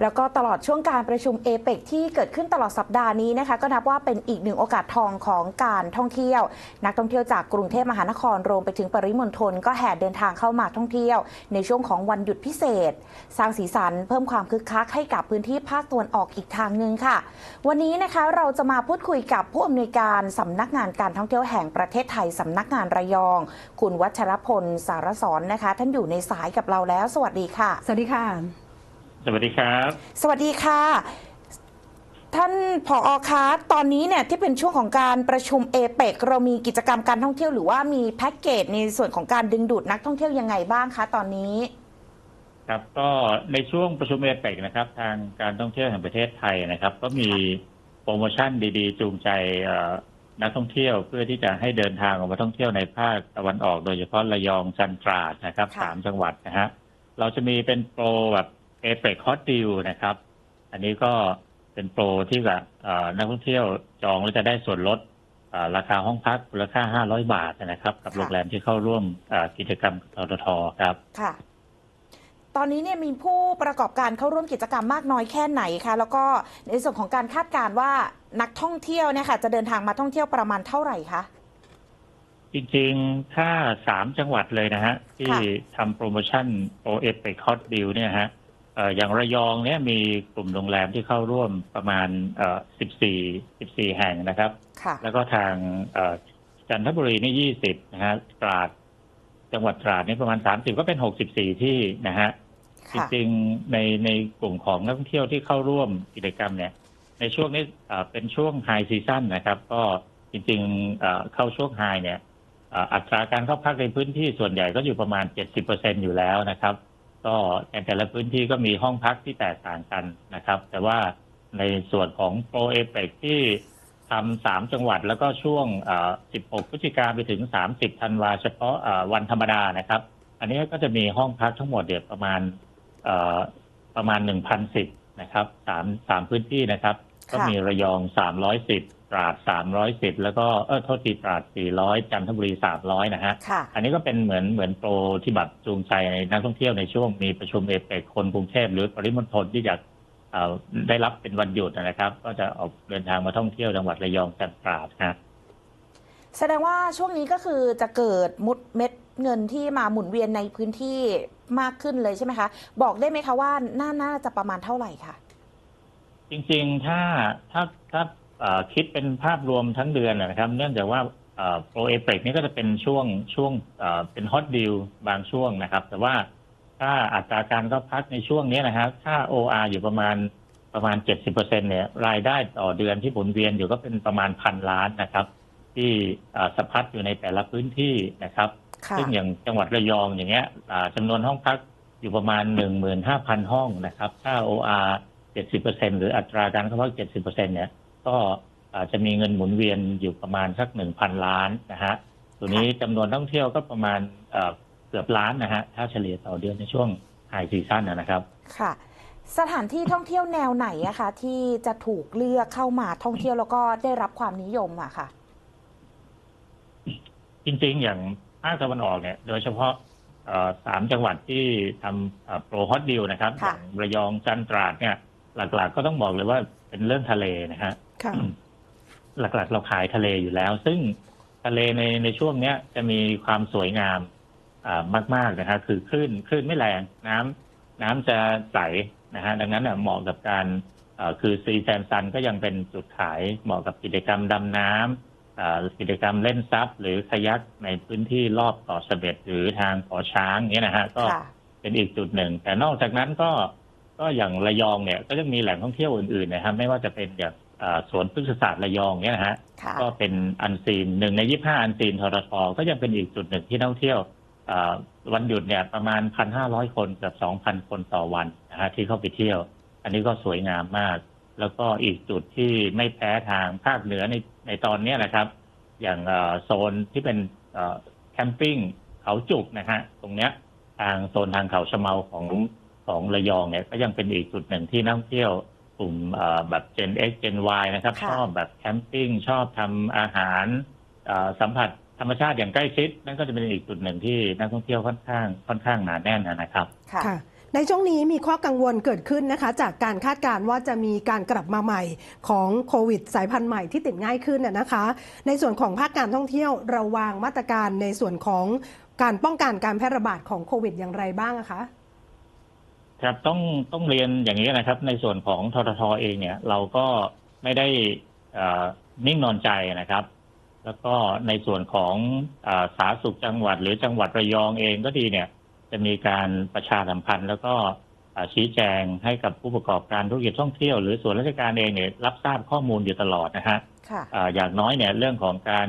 แล้วก็ตลอดช่วงการประชุมเอเปกที่เกิดขึ้นตลอดสัปดาห์นี้นะคะ ก็นับว่าเป็นอีกหนึ่งโอกาสทองของการท่องเที่ยว นักท่องเที่ยวจากกรุงเทพมหานครรวมไปถึงปริมณฑลก็แห่เดินทางเข้ามาท่องเที่ยว ในช่วงของวันหยุดพิเศษ สร้างสีสันเพิ่มความคึกคักให้กับพื้นที่ภาคตะวันออกอีกทางหนึ่งค่ะ วันนี้นะคะเราจะมาพูดคุยกับผู้อำนวยการสำนักงานการท่องเที่ยวแห่งประเทศไทยสำนักงานระยอง คุณวัชรพลสารสอนนะคะ ท่านอยู่ในสายกับเราแล้ว สวัสดีค่ะ สวัสดีค่ะ สวัสดีครับ สวัสดีค่ะ ท่านผออคะตอนนี้เนี่ยที่เป็นช่วงของการประชุมเอเปกเรามีกิจกรรมการท่องเที่ยวหรือว่ามีแพ็กเกจในส่วนของการดึงดูดนักท่องเที่ยวยังไงบ้างคะตอนนี้ ครับก็ในช่วงประชุมเอเปกนะครับ ทางการท่องเที่ยวแห่งประเทศไทยนะครับ ก็มีโปรโมชั่นดีๆ จูงใจเอ่อนักท่องเที่ยวเพื่อที่จะให้เดินทางออกมาท่องเที่ยวในภาคตะวันออก โดยเฉพาะระยองจันทราดนะครับค่ะสามจังหวัดนะฮะเราจะมีเป็นโปรแบบ เอเปกฮอตดิลนะครับ อันนี้ก็เป็นโปรที่แบบเอ่อนักท่องเที่ยวจองแล้วจะได้ส่วนลดเอ่อราคาห้องพักมูลค่า 500 บาทนะครับ กับโรงแรมที่เข้าร่วมเอ่อกิจกรรมทททครับ ค่ะ ตอนนี้เนี่ยมีผู้ประกอบการเข้าร่วมกิจกรรมมากน้อยแค่ไหนคะ แล้วก็ในส่วนของการคาดการณ์ว่านักท่องเที่ยวเนี่ยค่ะจะเดินทางมาท่องเที่ยวประมาณเท่าไหร่คะ จริงๆ ถ้าสามจังหวัดเลยนะฮะ ที่ค่ะทำโปรโมชั่นโอเอฟไปคอ d ดิวเนี่ยฮะเอ่ออย่างระยองเนี่ยมีกลุ่มโรงแรมที่เข้าร่วมประมาณเอ่อ14 14 แห่งนะครับ ค่ะ แล้วก็ทางเอ่อจันทบุรีนี่20 นะฮะตราดจังหวัดตราดนี่ประมาณ 30 ก็เป็น 64 ที่นะฮะ จค่ะ ริงๆในในกลุ่มของนักท่องเที่ยวที่เข้าร่วมกิจกรรมเนี่ย ในช่วงนี้เอ่อเป็นช่วงไฮซีซั่นนะครับ ก็จริงๆเอ่อเข้าช่วงไฮเนี่ยเอ่ออัตราการเข้าพักในพื้นที่ส่วนใหญ่ก็อยู่ประมาณ 70%อยู่แล้วนะครับ ก็ในแต่ละพื้นที่ก็มีห้องพักที่แตกต่างกันนะครับ แต่ว่าในส่วนของโปรเอเปกที่ทำสามจังหวัดแล้วก็ช่วงอ่อ16 พฤศจิกาไปถึง 30 ธันวาเฉพาะวันธรรมดานะครับ อันนี้ก็จะมีห้องพักทั้งหมดเดียวประมาณเอ่อประมาณ 1,010 นะครับสามสามพื้นที่นะครับ ก็มีระยอง310ตราด310แล้วก็เออโทษทีตราด400จันทบุรี300นะฮะ ค่ะ อันนี้ก็เป็นเหมือนเหมือนโปรที่แบบจูงใจนักท่องเที่ยวในช่วงมีประชุมเอเปกคนกรุงเทพหรือปริมณฑลที่จะเอ่อได้รับเป็นวันหยุดนะครับ ก็จะออกเดินทางมาท่องเที่ยวจังหวัดระยองจันทร์ตราดนะ แสดงว่าช่วงนี้ก็คือจะเกิดมุดเม็ดเงินที่มาหมุนเวียนในพื้นที่มากขึ้นเลยใช่ไหมคะ บอกได้ไหมคะว่าน่าน่าจะประมาณเท่าไหร่คะ จริงๆ ถ้าถ้าถ้าเอ่อคิดเป็นภาพรวมทั้งเดือนนะครับ เนื่องจากว่าโปรเอเปกนี่ก็จะเป็นช่วงช่วงเอ่อเป็นฮอตดิลบางช่วงนะครับ แต่ว่าถ้าอัตราการเข้าพักในช่วงนี้นะครับถ้า OR อยู่ประมาณประมาณ 70%เนี่ยรายได้ต่อเดือนที่หมุนเวียนอยู่ก็เป็นประมาณพันล้านนะครับ ที่เอ่อสะพัดอยู่ในแต่ละพื้นที่นะครับค่ะซึ่งอย่างจังหวัดระยองอย่างเงี้ยอ่าจำนวนห้องพักอยู่ประมาณ 15,000 ห้องนะครับ ถ้า OR 70%หรืออัตราการเข้าพัก 70%เนี่ยก็อาจจะมีเงินหมุนเวียนอยู่ประมาณสัก 1,000 ล้านนะฮะตัวนี้จำนวนนักท่องเที่ยวก็ประมาณเอ่อเกือบล้านนะฮะถ้าเฉลี่ยต่อเดือนในช่วงไฮซีซั่นนะครับค่ะสถานที่ท่องเที่ยวแนวไหนอะคะที่จะถูกเลือกเข้ามาท่องเที่ยวแล้วก็ได้รับความนิยมอะค่ะ จริงๆอย่างภาคตะวันออกเนี่ย โดยเฉพาะเอ่อสามจังหวัดที่ทำโปรฮอตดิลนะครับอค่ะย่างระยองจันทร์ตราดเนี่ย หลักๆ ก็ต้องบอกเลยว่าเป็นเรื่องทะเลนะฮะค่ะ หลักๆ เราขายทะเลอยู่แล้ว ซึ่งทะเลในในช่วงเนี้ยจะมีความสวยงาม อ่ามาก ๆ นะฮะคือคลื่นคลื่นไม่แรงน้ำน้ำจะใสนะฮะดังนั้นน่ะเหมาะกับการเอ่อคือซีแซมซันก็ยังเป็นจุดขายเหมาะกับกิจกรรมดำน้ำอ่ากิจกรรมเล่นซับหรือคายักในพื้นที่รอบเกาะเสม็ดหรือทางเกาะช้างเนี้ยนะฮะก็ ค่ะ เป็นอีกจุดหนึ่ง แต่นอกจากนั้นก็ ก็อย่างระยองเนี่ยก็ยังมีแหล่งท่องเที่ยวอื่นๆนะครับไม่ว่าจะเป็นอย่างอ่าสวนพฤกษศาสตร์ระยองเนี่ยนะฮะค่ะก็เป็นอันซีนหนึ่งในยี่ห้าอันซีนทรทก็ยังเป็นอีกจุดหนึ่งที่นักท่องเที่ยวอ่าวันหยุดเนี่ยประมาณพันห้าร้อยคนกับสองพันคนต่อวันนะฮะที่เข้าไปเที่ยว อันนี้ก็สวยงามมาก แล้วก็อีกจุดที่ไม่แพ้ทางภาคเหนือในในตอนเนี้ยนะครับ อย่างเอ่อโซนที่เป็นเอ่อแคมปิ้งเขาจุกนะฮะตรงเนี้ยทางโซนทางเขาชะเมาของ ของระยองเนี่ยก็ยังเป็นอีกจุดหนึ่งที่นักท่องเที่ยวกลุ่มเอ่อแบบ Gen X Gen Y นะครับ ค่ะ ชอบแบบแคมปิ้งชอบทำอาหารเอ่อสัมผัสธรรมชาติอย่างใกล้ชิด นั่นก็จะเป็นอีกจุดหนึ่งที่นักท่องเที่ยวค่อนข้างค่อนข้างหนาแน่นนะครับ ค่ะ ค่ะ ในช่วงนี้มีข้อกังวลเกิดขึ้นนะคะ จากการคาดการณ์ว่าจะมีการกลับมาใหม่ของโควิด สายพันธุ์ใหม่ที่ติดง่ายขึ้นน่ะนะคะ ในส่วนของภาคการท่องเที่ยวเราวางมาตรการในส่วนของการป้องกันการแพร่ระบาดของโควิดอย่างไรบ้างอะคะ ครับต้องต้องเรียนอย่างนี้นะครับ ในส่วนของทททเองเนี่ย เราก็ไม่ได้เอ่อนิ่งนอนใจนะครับ แล้วก็ในส่วนของอาสาธารณสุขจังหวัด หรือจังหวัดระยองเองก็ดีเนี่ย จะมีการประชาสัมพันธ์แล้วก็อ่าชี้แจงให้กับผู้ประกอบการธุรกิจท่องเที่ยวหรือส่วนราชการเองเนี่ยรับทราบข้อมูลอยู่ตลอดนะฮะค่ะอ่าอย่างน้อยเนี่ยเรื่องของการ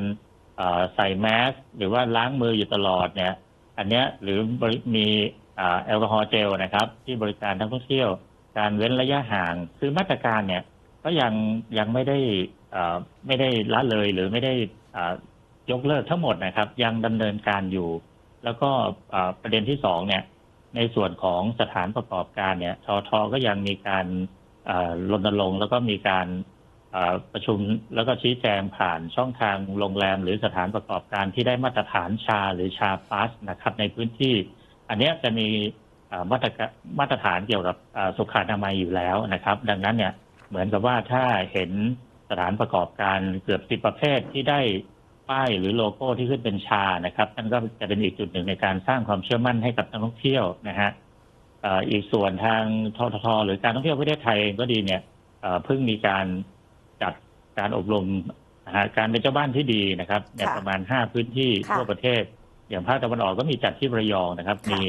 อ่าใส่แมสหรือว่าล้างมืออยู่ตลอดเนี่ย อันเนี้ยหรือบริมีอ่า แอลกอฮอล์เจลนะครับ ที่บริการนักท่องเที่ยว การเว้นระยะห่าง คือมาตรการเนี่ย ก็ยังยังไม่ได้ไม่ได้ละเลยหรือไม่ได้ยกเลิกทั้งหมดนะครับ ยังดำเนินการอยู่ แล้วก็ประเด็นที่สองเนี่ย ในส่วนของสถานประกอบการเนี่ยททก็ยังมีการรณรงค์แล้วก็มีการประชุมแล้วก็ชี้แจงผ่านช่องทางโรงแรม หรือสถานประกอบการที่ได้มาตรฐานชาหรือชาพลัสนะครับ ในพื้นที่ อันนี้จะมีมาตรมาตรฐานเกี่ยวกับสุขอนามัยอยู่แล้วนะครับ ดังนั้นเนี่ยเหมือนกับว่าถ้าเห็นสถานประกอบการเกือบสิบประเภทที่ได้ป้ายหรือโลโก้ที่ขึ้นเป็นชานะครับนั่นก็จะเป็นอีกจุดหนึ่งในการสร้างความเชื่อมั่นให้กับนักท่องเที่ยวนะฮะอีกส่วนทางทททหรือการท่องเที่ยวประเทศไทยเองก็ดีเนี่ยเพิ่งมีการจัดการอบรมนะฮะการเป็นเจ้าบ้านที่ดีนะครับในประมาณห้าพื้นที่ทั่วประเทศ อย่างภาคตะวันออกก็มีจัดที่ระยองนะครับค่ะมี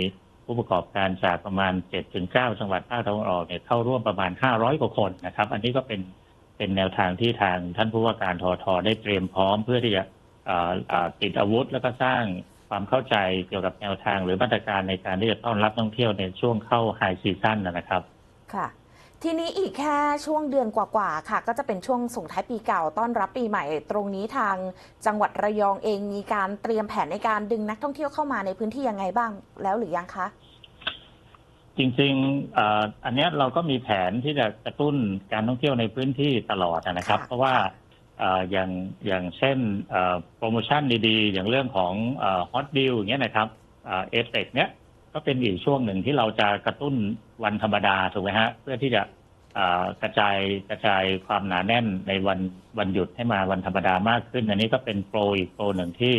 ผู้ประกอบการจากประมาณเจ็ดถึงเก้าจังหวัดภาคตะวันออกเนี่ยเข้าร่วมประมาณห้าร้อยกว่าคนนะครับ อันนี้ก็เป็นเป็นแนวทางที่ทางท่านผู้ว่าการทอทอได้เตรียมพร้อมเพื่อที่จะอ่าอ่าติดอาวุธแล้วก็สร้างความเข้าใจเกี่ยวกับแนวทางหรือมาตรการในการที่จะต้อนรับนักท่องเที่ยวในช่วงเข้าไฮซีซั่นนะครับ ค่ะ ทีนี้อีกแค่ช่วงเดือนกว่าๆค่ะ ก็จะเป็นช่วงส่งท้ายปีเก่าต้อนรับปีใหม่ ตรงนี้ทางจังหวัดระยองเองมีการเตรียมแผนในการดึงนักท่องเที่ยวเข้ามาในพื้นที่ยังไงบ้างแล้วหรือยังคะ จริงๆเอ่ออันเนี้ยเราก็มีแผนที่จะกระตุ้นการท่องเที่ยวในพื้นที่ตลอดนะครับ ค่ะ เพราะว่าเอ่ออย่างอย่างเช่นเอ่อโปรโมชั่นดีๆ อย่างเรื่องของฮอตดิลอย่างเงี้ยนะครับเอฟเฟกเนี้ย ก็เป็นอีกช่วงหนึ่งที่เราจะกระตุ้นวันธรรมดาถูกไหมฮะ เพื่อที่จะอ่อกระจายกระจายความหนาแน่นในวันวันหยุดให้มาวันธรรมดามากขึ้น อันนี้ก็เป็นโปรอีกโปรหนึ่งที่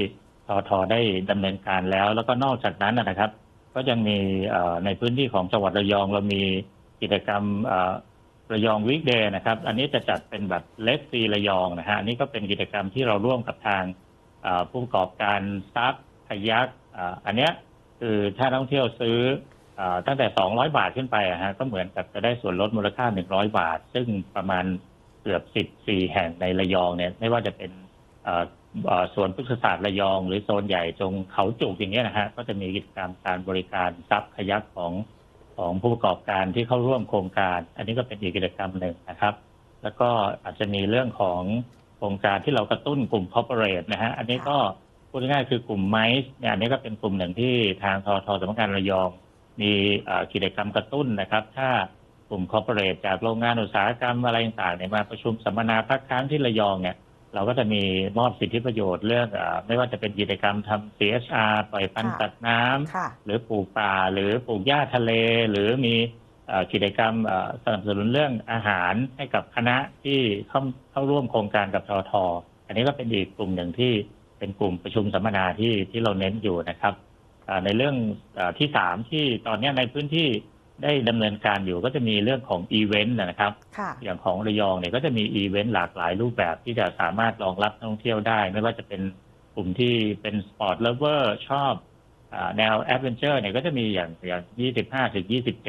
ทอทอได้ดำเนินการแล้ว แล้วก็นอกจากนั้นนะครับ ก็ยังมีเอ่อในพื้นที่ของจังหวัดระยองเรามีกิจกรรมเอ่อระยองวีคเดย์นะครับ อันนี้จะจัดเป็นแบบเลสซีระยองนะฮะอันนี้ก็เป็นกิจกรรมที่เราร่วมกับทางเอ่อผู้ประกอบการซับพยักอันเนี้ย คือถ้านักท่องเที่ยวซื้ออตั้งแต่ 200 บาทขึ้นไปอะฮะก็เหมือนกับจะได้ส่วนลดมูลค่า 100 บาท ซึ่งประมาณเกือบ 14 แห่งในระยองเนี่ยไม่ว่าจะเป็นสวนพฤกษศาสตร์ระยอง หรือโซนใหญ่ตรงเขาจุกอย่างเงี้ยนะฮะก็จะมีกิจกรรมการบริการซับขยักของของผู้ประกอบการที่เข้าร่วมโครงการ อันนี้ก็เป็นอีกกิจกรรมหนึ่งนะครับ แล้วก็อาจจะมีเรื่องของโครงการที่เรากระตุ้นกลุ่ม corporate นะฮะอันนี้ก็ พูดง่ายๆคือกลุ่มไมซ์เนี่ยอันนี้ก็เป็นกลุ่มหนึ่งที่ทางททสำนักงานระยอง มีเอ่อกิจกรรมกระตุ้นนะครับ ถ้ากลุ่ม corporate จากโรงงานอุตสาหกรรมอะไรต่างๆเนี่ยมาประชุมสัมมนาพักค้างที่ระยองเนี่ยเราก็จะมีมอบสิทธิประโยชน์เรื่องเออไม่ว่าจะเป็นกิจกรรมทำ CSR ปล่อยพันธุ์ค่ะ สัตว์น้ำ ค่ะ หรือปลูกป่าหรือปลูกหญ้าทะเล หรือมีเอ่อกิจกรรมเอ่อสนับสนุนเรื่องอาหารให้กับคณะที่เข้าเข้าร่วมโครงการกับททอันนี้ก็เป็นอีกกลุ่มหนึ่งที่ เป็นกลุ่มประชุมสัมมนาที่ที่เราเน้นอยู่นะครับเอ่อในเรื่องเออที่สามที่ตอนเนี้ยในพื้นที่ได้ดำเนินการอยู่ก็จะมีเรื่องของอีเวนต์นะครับค่ะอย่างของระยองเนี่ยก็จะมีอีเวนต์หลากหลายรูปแบบที่จะสามารถรองรับนักท่องเที่ยวได้ ไม่ว่าจะเป็นกลุ่มที่เป็นสปอร์ตเลเวอร์ชอบอาแนวแอดเวนเจอร์เนี่ยก็จะมีอย่างอย่าง25ถึง27เ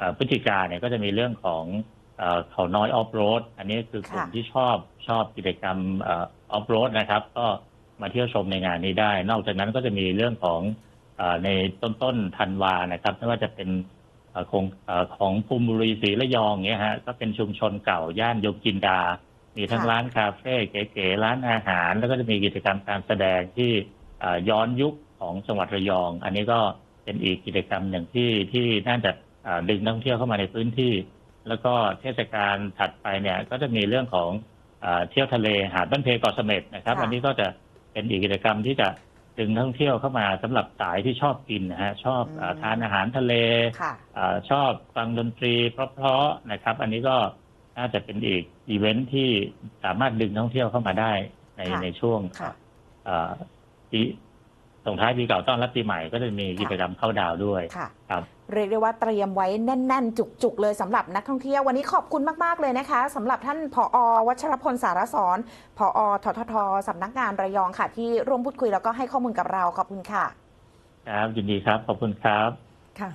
อ่อพฤศจิกาเนี่ยก็จะมีเรื่องของเอ่อเขาน้อยออฟโรดอันนี้คือกลุ่มค่ะที่ชอบชอบกิจกรรมออฟโรดนะครับ ก็ มาเที่ยวชมในงานนี้ได้ นอกจากนั้นก็จะมีเรื่องของเออในต้นต้นๆธันวานะครับ ไม่ว่าจะเป็นเอ่อของเอ่อของภูมิบุรีศรีระยองเงี้ยฮะก็เป็นชุมชนเก่าย่านโยมจินดา มีทั้งค่ะร้านคาเฟ่เก๋ๆร้านอาหาร แล้วก็จะมีกิจกรรมการแสดงที่เอ่อย้อนยุคของจังหวัดระยอง อันนี้ก็เป็นอีกกิจกรรมหนึ่งที่ที่น่าจะเอ่อดึงนักท่องเที่ยวเข้ามาในพื้นที่ แล้วก็เทศกาลถัดไปเนี่ยก็จะมีเรื่องของเอ่อเที่ยวทะเลหาดบ้านเพเกาะเสม็ดนะครับค่ะอันนี้ก็จะ เป็นอีกกิจกรรมที่จะดึงนักท่องเที่ยวเข้ามาสำหรับสายที่ชอบกินนะฮะชอบอืมอาทานอาหารทะเลค่ะอาชอบฟังดนตรีเพราะๆนะครับ อันนี้ก็น่าจะเป็นอีกอีเวนท์ที่สามารถดึงนักท่องเที่ยวเข้ามาได้ในค่ะในช่วงค่ะอ่าปี ส่งท้ายปีเก่าต้อนรับปีใหม่ก็จะมีกิจกรรมเข้าดาวน์ด้วยค่ะครับเรียกได้ว่าเตรียมไว้แน่น ๆ จุกๆเลยสำหรับนักท่องเที่ยววันนี้ขอบคุณมากๆเลยนะคะสำหรับท่านผอ วัชรพลสารสอนผอทททสำนักงานระยองค่ะ ที่ร่วมพูดคุยแล้วก็ให้ข้อมูลกับเราขอบคุณค่ะ ครับยินดีครับขอบคุณครับค่ะ